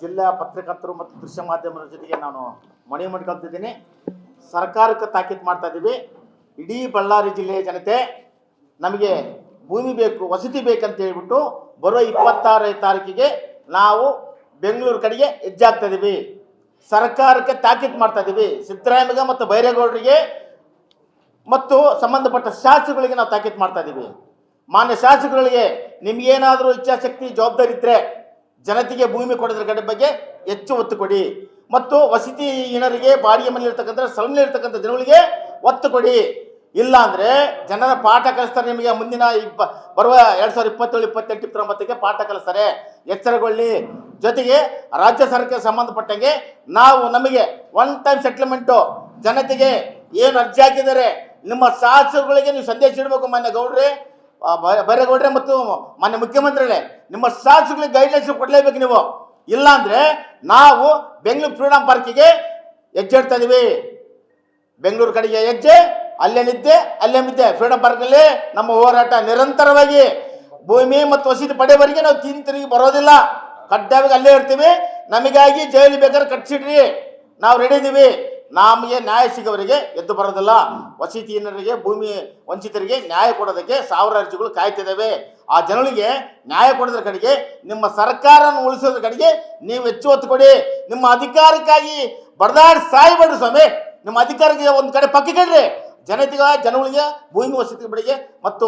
ಜಿಲ್ಲಾ ಪತ್ರಕರ್ತರು ಮತ್ತು ದೃಶ್ಯ ಮಾಧ್ಯಮದ ಜೊತೆಗೆ ನಾನು ಮನವಿ ಮಾಡ್ಕೊಳ್ತಿದ್ದೀನಿ ಸರ್ಕಾರಕ್ಕೆ ತಾಕೀತು ಮಾಡ್ತಾ ಇದ್ದೀವಿ ಇಡೀ ಬಳ್ಳಾರಿ ಜಿಲ್ಲೆಯ ಜನತೆ ನಮಗೆ ಭೂಮಿ ಬೇಕು, ವಸತಿ ಬೇಕಂತ ಹೇಳ್ಬಿಟ್ಟು ಬರೋ ಇಪ್ಪತ್ತಾರನೇ ತಾರೀಕಿಗೆ ನಾವು ಬೆಂಗಳೂರು ಕಡೆಗೆ ಹೆಜ್ಜಾಗ್ತಾ ಇದ್ದೀವಿ ಸರ್ಕಾರಕ್ಕೆ ತಾಕೀತು ಮಾಡ್ತಾ ಇದ್ದೀವಿ ಸಿದ್ದರಾಮಯ್ಯ ಮತ್ತು ಬೈರೇಗೌಡರಿಗೆ ಮತ್ತು ಸಂಬಂಧಪಟ್ಟ ಶಾಸಕರುಗಳಿಗೆ ನಾವು ತಾಕೀತು ಮಾಡ್ತಾ ಇದ್ದೀವಿ ಮಾನ್ಯ ಶಾಸಕರುಗಳಿಗೆ ನಿಮ್ಗೇನಾದರೂ ಇಚ್ಛಾಶಕ್ತಿ, ಜವಾಬ್ದಾರಿ ಇದ್ದರೆ ಜನತೆಗೆ ಭೂಮಿ ಕೊಡೋದ್ರ ಕಡೆ ಬಗ್ಗೆ ಹೆಚ್ಚು ಒತ್ತು ಕೊಡಿ. ಮತ್ತು ವಸತಿ ಜನರಿಗೆ ಬಾಡಿಗೆ ಮನೆಯಲ್ಲಿರ್ತಕ್ಕಂಥ ಇರ್ತಕ್ಕಂಥ ಜನಗಳಿಗೆ ಒತ್ತು ಕೊಡಿ. ಇಲ್ಲ ಅಂದರೆ ಜನರ ಪಾಠ ಕಲಿಸ್ತಾರೆ ನಿಮಗೆ. ಮುಂದಿನ ಇಪ್ಪ, ಬರುವ ಎರಡು ಸಾವಿರದ ಇಪ್ಪತ್ತೇಳು, ಇಪ್ಪತ್ತೆಂಟು, ಇಪ್ಪತ್ತೊಂಬತ್ತಕ್ಕೆ ಪಾಠ ಕಲಿಸ್ತಾರೆ. ಎಚ್ಚರಗೊಳ್ಳಿ. ಜೊತೆಗೆ ರಾಜ್ಯ ಸರ್ಕಾರ ಸಂಬಂಧಪಟ್ಟಂಗೆ ನಾವು ನಮಗೆ ಒನ್ ಟೈಮ್ ಸೆಟ್ಲ್ಮೆಂಟು ಜನತೆಗೆ ಏನು ಅರ್ಜಿ ಹಾಕಿದ್ದಾರೆ, ನಿಮ್ಮ ಶಾಸಕರುಗಳಿಗೆ ನೀವು ಸಂದೇಶ ಇಡಬೇಕು ಮಾನ್ಯ ಗೌಡ್ರೆ. ಬೈರೇಗೌಡ್ರೆ ಮತ್ತು ಮಾನ್ಯ ಮುಖ್ಯಮಂತ್ರಿಗಳೇ, ನಿಮ್ಮ ಶಾಸಕರಿಗೆ ಗೈಡ್ಲೈನ್ಸ್ ಕೊಡಲೇಬೇಕು ನೀವು. ಇಲ್ಲಾಂದ್ರೆ ನಾವು ಬೆಂಗಳೂರು ಫ್ರೀಡಂ ಪಾರ್ಕಿಗೆ ಹೆಜ್ಜೆ ಇಡ್ತಾ ಇದೀವಿ. ಬೆಂಗಳೂರು ಕಡೆಗೆ ಹೆಜ್ಜೆ, ಅಲ್ಲೇ ನಿದ್ದೆ ಅಲ್ಲೇ ನಿದ್ದೆ ಫ್ರೀಡಂ ಪಾರ್ಕಲ್ಲಿ ನಮ್ಮ ಹೋರಾಟ ನಿರಂತರವಾಗಿ ಭೂಮಿ ಮತ್ತು ವಸತಿ ಪಡೆಯವರೆಗೆ ನಾವು ತಿನ್ ತಿರುಗಿ ಬರೋದಿಲ್ಲ. ಕಡ್ಡಾಯವಾಗಿ ಅಲ್ಲೇ ಇರ್ತೀವಿ. ನಮಗಾಗಿ ಜೈಲು ಬೇಕಾದ್ರೆ ಕಟ್ಸಿಡ್ರಿ. ನಾವು ರೆಡಿ ಇದೀವಿ. ನಮಗೆ ನ್ಯಾಯ ಸಿಗೋವರಿಗೆ ಎದ್ದು ಬರೋದಿಲ್ಲ. ವಸತಿಹೀನರಿಗೆ, ಭೂಮಿ ವಂಚಿತರಿಗೆ ನ್ಯಾಯ ಕೊಡೋದಕ್ಕೆ ಸಾವಿರ ಅರ್ಜಿಗಳು ಕಾಯ್ತಿದ್ದಾವೆ. ಆ ಜನಗಳಿಗೆ ನ್ಯಾಯ ಕೊಡೋದ್ರ ಕಡೆಗೆ, ನಿಮ್ಮ ಸರ್ಕಾರನ ಉಳಿಸೋದ್ರ ಕಡೆಗೆ ನೀವು ಹೆಚ್ಚು ಒತ್ತು ಕೊಡಿ. ನಿಮ್ಮ ಅಧಿಕಾರಕ್ಕಾಗಿ ಬಡದಾಡಿ ಸಾಯ್ಬೇಡ್ರಿ ಸ್ವಾಮಿ, ನಿಮ್ಮ ಅಧಿಕಾರಕ್ಕೆ ಒಂದು ಕಡೆ ಪಕ್ಕಕ್ಕಿಡ್ರಿ ಜನತೆಗೆ, ಜನಗಳಿಗೆ, ಭೂಮಿ ವಸತಿ ಕಡೆಗೆ ಮತ್ತು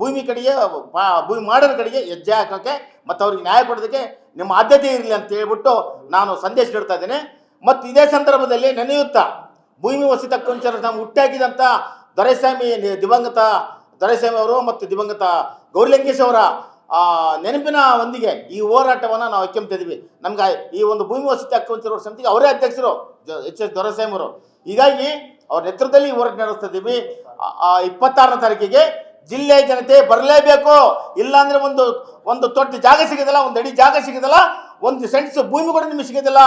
ಭೂಮಿ ಕಡೆಗೆ ಭೂಮಿ ಮಾಡೋರ ಕಡೆಗೆ ಹೆಜ್ಜೆ ಹಾಕೋಕ್ಕೆ ಮತ್ತು ಅವ್ರಿಗೆ ನ್ಯಾಯ ಕೊಡೋದಕ್ಕೆ ನಿಮ್ಮ ಆದ್ಯತೆ ಇರಲಿ ಅಂತ ಹೇಳ್ಬಿಟ್ಟು ನಾನು ಸಂದೇಶ ನೀಡ್ತಾ ಇದ್ದೇನೆ. ಮತ್ತು ಇದೇ ಸಂದರ್ಭದಲ್ಲಿ ನೆನೆಯುತ್ತಾ ಭೂಮಿ ವಸಿತ ಕುಂಚರ ನಾವು ಹುಟ್ಟಾಕಿದಂಥ ದೊರೆಸ್ವಾಮಿ ದಿವಂಗತ ದೊರೆಸ್ವಾಮಿ ಅವರು ಮತ್ತು ದಿವಂಗತ ಗೌರಿಲಿಂಗೇಶ್ ಅವರ ನೆನಪಿನ ಒಂದಿಗೆ ಈ ಹೋರಾಟವನ್ನು ನಾವು ಹಕ್ಕೊಂತ ಇದೀವಿ. ನಮ್ಗೆ ಈ ಒಂದು ಭೂಮಿ ವಸತಿ ಹಕ್ಕು ವಂಚಿತರ ಸಮಿತಿಗೆ ಅವರೇ ಅಧ್ಯಕ್ಷರು ಎಚ್ ಎಸ್ ದೊರೆಸ್ವಾಮಿ ಅವರು. ಹೀಗಾಗಿ ಅವ್ರ ನೇತೃತ್ವದಲ್ಲಿ ಈ ಹೋರಾಟ ನಡೆಸ್ತಾ ಇದ್ದೀವಿ ಇಪ್ಪತ್ತಾರನೇ ತಾರೀಕಿಗೆ ಜಿಲ್ಲೆಯ ಜನತೆ ಬರಲೇಬೇಕು. ಇಲ್ಲಾಂದ್ರೆ ಒಂದು ಒಂದು ತೊಟ್ಟಿ ಜಾಗ ಸಿಗೋದಿಲ್ಲ, ಒಂದು ಅಡಿ ಜಾಗ ಸಿಗೋದಿಲ್ಲ. ಒಂದು ಸೆಂಟ್ಸ್ ಭೂಮಿ ಕೂಡ ನಿಮಗೆ ಸಿಗೋದಿಲ್ಲ.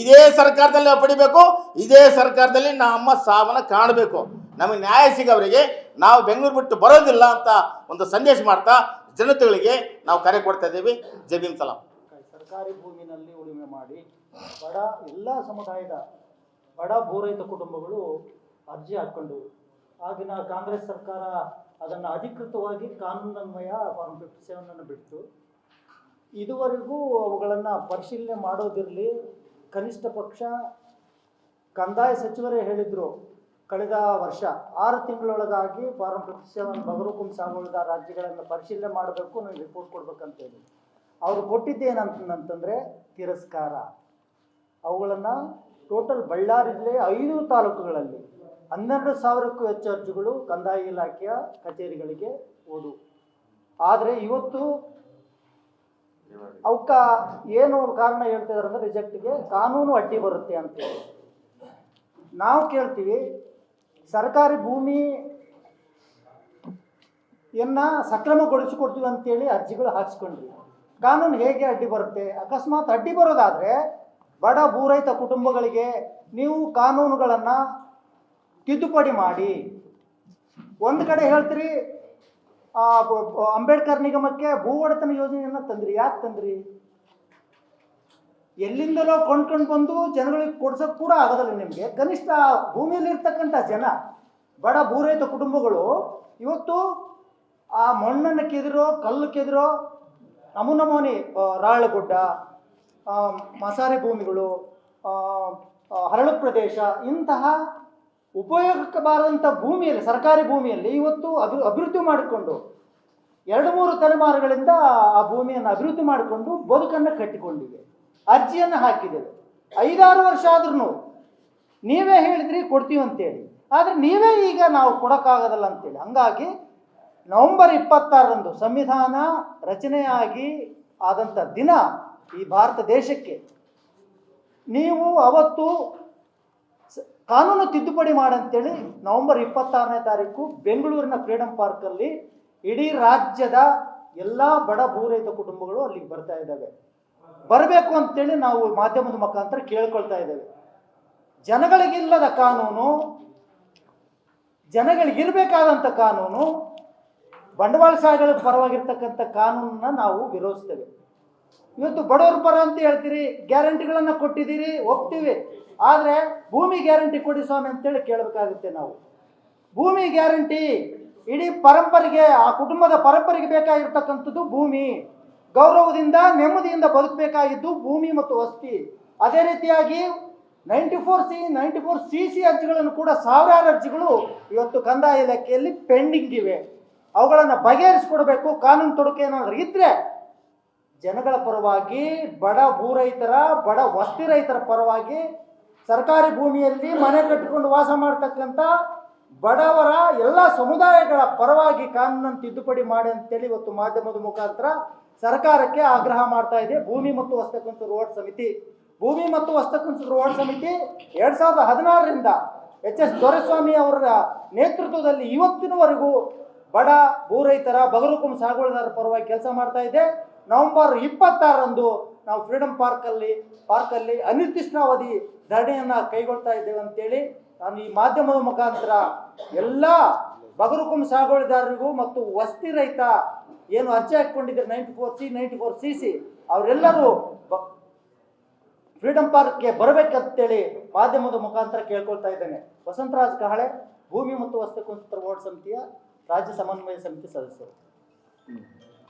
ಇದೇ ಸರ್ಕಾರದಲ್ಲಿ ನಾವು ಪಡಿಬೇಕು, ಇದೇ ಸರ್ಕಾರದಲ್ಲಿ ನಮ್ಮ ಸಾವನ್ನ ಕಾಣಬೇಕು. ನಮಗೆ ನ್ಯಾಯ ಸಿಗೋವರಿಗೆ ನಾವು ಬೆಂಗಳೂರು ಬಿಟ್ಟು ಬರೋದಿಲ್ಲ ಅಂತ ಒಂದು ಸಂದೇಶ ಮಾಡ್ತಾ ಜನತೆಗಳಿಗೆ ನಾವು ಕರೆ ಕೊಡ್ತಾ ಇದ್ದೀವಿ. ಜಬೀನ್ ಸಲಾಂ. ಸರ್ಕಾರಿ ಭೂಮಿನಲ್ಲಿ ಉಳುಮೆ ಮಾಡಿ ಬಡ ಎಲ್ಲ ಸಮುದಾಯದ ಬಡ ಭೂರಹಿತ ಕುಟುಂಬಗಳು ಅರ್ಜಿ ಹಾಕ್ಕೊಂಡು ಆಗಿನ ಕಾಂಗ್ರೆಸ್ ಸರ್ಕಾರ ಅದನ್ನು ಅಧಿಕೃತವಾಗಿ ಕಾನೂನನ್ವಯ ಫಾರ್ಮ್ ಫಿಫ್ಟಿ ಸೆವೆನನ್ನು ಬಿಟ್ಟು ಇದುವರೆಗೂ ಅವುಗಳನ್ನು ಪರಿಶೀಲನೆ ಮಾಡೋದಿರಲಿ. ಕನಿಷ್ಠ ಪಕ್ಷ ಕಂದಾಯ ಸಚಿವರೇ ಹೇಳಿದರು ಕಳೆದ ವರ್ಷ. ಆರು ತಿಂಗಳೊಳಗಾಗಿ ಫಾರಂ ಸೆವೆನ್ ಬಗರುಕುಂ ಸಾಗುಳಿದ ರಾಜ್ಯಗಳನ್ನು ಪರಿಶೀಲನೆ ಮಾಡಬೇಕು ನನಗೆ ರಿಪೋರ್ಟ್ ಕೊಡ್ಬೇಕಂತೇಳಿ. ಅವರು ಕೊಟ್ಟಿದ್ದೇನಂತಂದರೆ ತಿರಸ್ಕಾರ. ಅವುಗಳನ್ನು ಟೋಟಲ್ ಬಳ್ಳಾರಿ ಜಿಲ್ಲೆಯ ಐದು ತಾಲೂಕುಗಳಲ್ಲಿ ಹನ್ನೆರಡು ಸಾವಿರಕ್ಕೂ ಹೆಚ್ಚು ಅರ್ಜಿಗಳು ಕಂದಾಯ ಇಲಾಖೆಯ ಕಚೇರಿಗಳಿಗೆ ಓದು ಆದರೆ ಇವತ್ತು ಅವಕ್ಕ ಏನು ಕಾರಣ ಹೇಳ್ತಿದಾರೆ ಅಂದ್ರೆ ರಿಜೆಕ್ಟ್ಗೆ ಕಾನೂನು ಅಡ್ಡಿ ಬರುತ್ತೆ ಅಂತೇಳಿ ನಾವು ಕೇಳ್ತೀವಿ, ಸರ್ಕಾರಿ ಭೂಮಿ ಯನ್ನ ಸಕ್ರಮಗೊಳಿಸಿಕೊಡ್ತೀವಿ ಅಂತೇಳಿ ಅರ್ಜಿಗಳು ಹಾಕ್ಸ್ಕೊಂಡ್ವಿ. ಕಾನೂನು ಹೇಗೆ ಅಡ್ಡಿ ಬರುತ್ತೆ? ಅಕಸ್ಮಾತ್ ಅಡ್ಡಿ ಬರೋದಾದ್ರೆ ಬಡ ಭೂರಹಿತ ಕುಟುಂಬಗಳಿಗೆ ನೀವು ಕಾನೂನುಗಳನ್ನು ತಿದ್ದುಪಡಿ ಮಾಡಿ. ಒಂದು ಕಡೆ ಹೇಳ್ತೀರಿ ಅಂಬೇಡ್ಕರ್ ನಿಗಮಕ್ಕೆ ಭೂ ಒಡೆತನ ಯೋಜನೆಯನ್ನು ತಂದ್ರಿ. ಯಾಕೆ ತಂದ್ರಿ? ಎಲ್ಲಿಂದಲೋ ಕೊಂಡ್ಕೊಂಡು ಬಂದು ಜನಗಳಿಗೆ ಕೊಡ್ಸೋಕೆ ಕೂಡ ಆಗೋದಿಲ್ಲ ನಿಮಗೆ. ಕನಿಷ್ಠ ಭೂಮಿಯಲ್ಲಿ ಇರ್ತಕ್ಕಂಥ ಜನ, ಬಡ ಭೂರಹಿತ ಕುಟುಂಬಗಳು, ಇವತ್ತು ಆ ಮಣ್ಣನ್ನು ಕೆದಿರೋ, ಕಲ್ಲು ಕೆದಿರೋ, ನಮೂ ನಮೂನಿ ರಾಳಗುಡ್ಡ ಮಸಾರೆ ಭೂಮಿಗಳು ಹರಳು ಪ್ರದೇಶ ಇಂತಹ ಉಪಯೋಗಕ್ಕೆ ಬಾರದಂಥ ಭೂಮಿಯಲ್ಲಿ, ಸರ್ಕಾರಿ ಭೂಮಿಯಲ್ಲಿ ಇವತ್ತು ಅಭಿ, ಅಭಿವೃದ್ಧಿ ಮಾಡಿಕೊಂಡು, ಎರಡು ಮೂರು ತಲೆಮಾರುಗಳಿಂದ ಆ ಭೂಮಿಯನ್ನು ಅಭಿವೃದ್ಧಿ ಮಾಡಿಕೊಂಡು ಬದುಕನ್ನು ಕಟ್ಟಿಕೊಂಡಿವೆ ಅರ್ಜಿಯನ್ನು ಹಾಕಿದ್ದೇವೆ. ಐದಾರು ವರ್ಷ ಆದ್ರೂ ನೀವೇ ಹೇಳಿದ್ರಿ, ಕೊಡ್ತೀವಿ ಅಂತೇಳಿ. ಆದರೆ ನೀವೇ ಈಗ ನಾವು ಕೊಡೋಕ್ಕಾಗೋದಲ್ಲ ಅಂತೇಳಿ. ಹಂಗಾಗಿ ನವೆಂಬರ್ ಇಪ್ಪತ್ತಾರರಂದು ಸಂವಿಧಾನ ರಚನೆಯಾಗಿ ಆದಂಥ ದಿನ ಈ ಭಾರತ ದೇಶಕ್ಕೆ, ನೀವು ಅವತ್ತು ಕಾನೂನು ತಿದ್ದುಪಡಿ ಮಾಡಂತೇಳಿ ನವೆಂಬರ್ ಇಪ್ಪತ್ತಾರನೇ ತಾರೀಕು ಬೆಂಗಳೂರಿನ ಫ್ರೀಡಂ ಪಾರ್ಕಲ್ಲಿ ಇಡೀ ರಾಜ್ಯದ ಎಲ್ಲ ಬಡ ಭೂರಹಿತ ಕುಟುಂಬಗಳು ಅಲ್ಲಿಗೆ ಬರ್ತಾ ಇದ್ದಾವೆ. ಬರಬೇಕು ಅಂತೇಳಿ ನಾವು ಮಾಧ್ಯಮದ ಮುಖಾಂತರ ಕೇಳ್ಕೊಳ್ತಾ ಇದ್ದೇವೆ. ಜನಗಳಿಗಿಲ್ಲದ ಕಾನೂನು, ಜನಗಳಿಗಿರಬೇಕಾದಂಥ ಕಾನೂನು, ಬಂಡವಾಳಶಾಹಿಗಳ ಪರವಾಗಿರ್ತಕ್ಕಂಥ ಕಾನೂನನ್ನ ನಾವು ವಿರೋಧಿಸ್ತೇವೆ. ಇವತ್ತು ಬಡವರ ಪರ ಅಂತ ಹೇಳ್ತೀರಿ, ಗ್ಯಾರಂಟಿಗಳನ್ನು ಕೊಟ್ಟಿದ್ದೀರಿ, ಒಪ್ತೀವಿ. ಆದರೆ ಭೂಮಿ ಗ್ಯಾರಂಟಿ ಕೊಡಿ ಸ್ವಾಮಿ ಅಂತೇಳಿ ಕೇಳಬೇಕಾಗುತ್ತೆ ನಾವು. ಭೂಮಿ ಗ್ಯಾರಂಟಿ ಇಡೀ ಪರಂಪರೆಗೆ, ಆ ಕುಟುಂಬದ ಪರಂಪರೆಗೆ ಬೇಕಾಗಿರ್ತಕ್ಕಂಥದ್ದು ಭೂಮಿ. ಗೌರವದಿಂದ, ನೆಮ್ಮದಿಯಿಂದ ಬದುಕಬೇಕಾಗಿದ್ದು ಭೂಮಿ ಮತ್ತು ವಸತಿ. ಅದೇ ರೀತಿಯಾಗಿ ninety four C, ninety four C C ಅರ್ಜಿಗಳನ್ನು ಕೂಡ ಸಾವಿರಾರು ಅರ್ಜಿಗಳು ಇವತ್ತು ಕಂದಾಯ ಇಲಾಖೆಯಲ್ಲಿ ಪೆಂಡಿಂಗ್ ಇವೆ. ಅವುಗಳನ್ನು ಬಗೆಹರಿಸ್ಕೊಡ್ಬೇಕು. ಕಾನೂನು ತೊಡಕು ಏನಾದರೂ ಇದ್ದರೆ ಜನಗಳ ಪರವಾಗಿ, ಬಡ ಭೂ ರೈತರ ಬಡ ವಸ್ತಿ ರೈತರ ಪರವಾಗಿ ಸರ್ಕಾರಿ ಭೂಮಿಯಲ್ಲಿ ಮನೆ ಕಟ್ಟಿಕೊಂಡು ವಾಸ ಮಾಡ್ತಕ್ಕಂಥ ಬಡವರ ಎಲ್ಲ ಸಮುದಾಯಗಳ ಪರವಾಗಿ ಕಾನೂನನ್ನು ತಿದ್ದುಪಡಿ ಮಾಡಿ ಅಂತೇಳಿ ಇವತ್ತು ಮಾಧ್ಯಮದ ಮುಖಾಂತರ ಸರ್ಕಾರಕ್ಕೆ ಆಗ್ರಹ ಮಾಡ್ತಾ ಇದೆ. ಭೂಮಿ ಮತ್ತು ವಸ್ತಕಂತು ರೋಡ್ ಸಮಿತಿ. ಭೂಮಿ ಮತ್ತು ವಸ್ತಕಂತು ರೋಡ್ ಸಮಿತಿ ಎರಡ್ ಸಾವಿರದ ಹದಿನಾರರಿಂದ ಎಚ್ ಎಸ್ ದೊರೆಸ್ವಾಮಿ ಅವರ ನೇತೃತ್ವದಲ್ಲಿ ಇವತ್ತಿನವರೆಗೂ ಬಡ ಭೂರೈತರ ಬಗರುಕುಂ ಸಾಗುವಳಿದಾರರ ಪರವಾಗಿ ಕೆಲಸ ಮಾಡ್ತಾ ಇದೆ. ನವೆಂಬರ್ ಇಪ್ಪತ್ತಾರರಂದು ನಾವು ಫ್ರೀಡಂ ಪಾರ್ಕಲ್ಲಿ ಪಾರ್ಕಲ್ಲಿ ಅನಿರ್ದಿಷ್ಟಾವಧಿ ಧರಣಿಯನ್ನು ಕೈಗೊಳ್ತಾ ಇದ್ದೇವೆ ಅಂತೇಳಿ ನಾನು ಈ ಮಾಧ್ಯಮದ ಮುಖಾಂತರ ಎಲ್ಲ ಬಗರುಕುಂ ಸಾಗುವಳಿದಾರರಿಗೂ ಮತ್ತು ವಸ್ತಿ ರೈತ ಏನು ಅರ್ಜಿ ಹಾಕೊಂಡಿದ್ದಾರೆ ninety four C, ninety four C C, ಅವರೆಲ್ಲರೂ ಬ- ಫ್ರೀಡಂ ಪಾರ್ಕ್ಗೆ ಬರಬೇಕಂತೇಳಿ ಮಾಧ್ಯಮದ ಮುಖಾಂತರ ಕೇಳ್ಕೊಳ್ತಾ ಇದ್ದೇನೆ. ವಸಂತರಾಜ್ ಕಹಳೆ, ಭೂಮಿ ಮತ್ತು ವಸ್ತು ವಸ್ತುಕುಂತ್ರ ವಾರ್ಡ್ ಸಮಿತಿಯ ರಾಜ್ಯ ಸಮನ್ವಯ ಸಮಿತಿ ಸದಸ್ಯರು.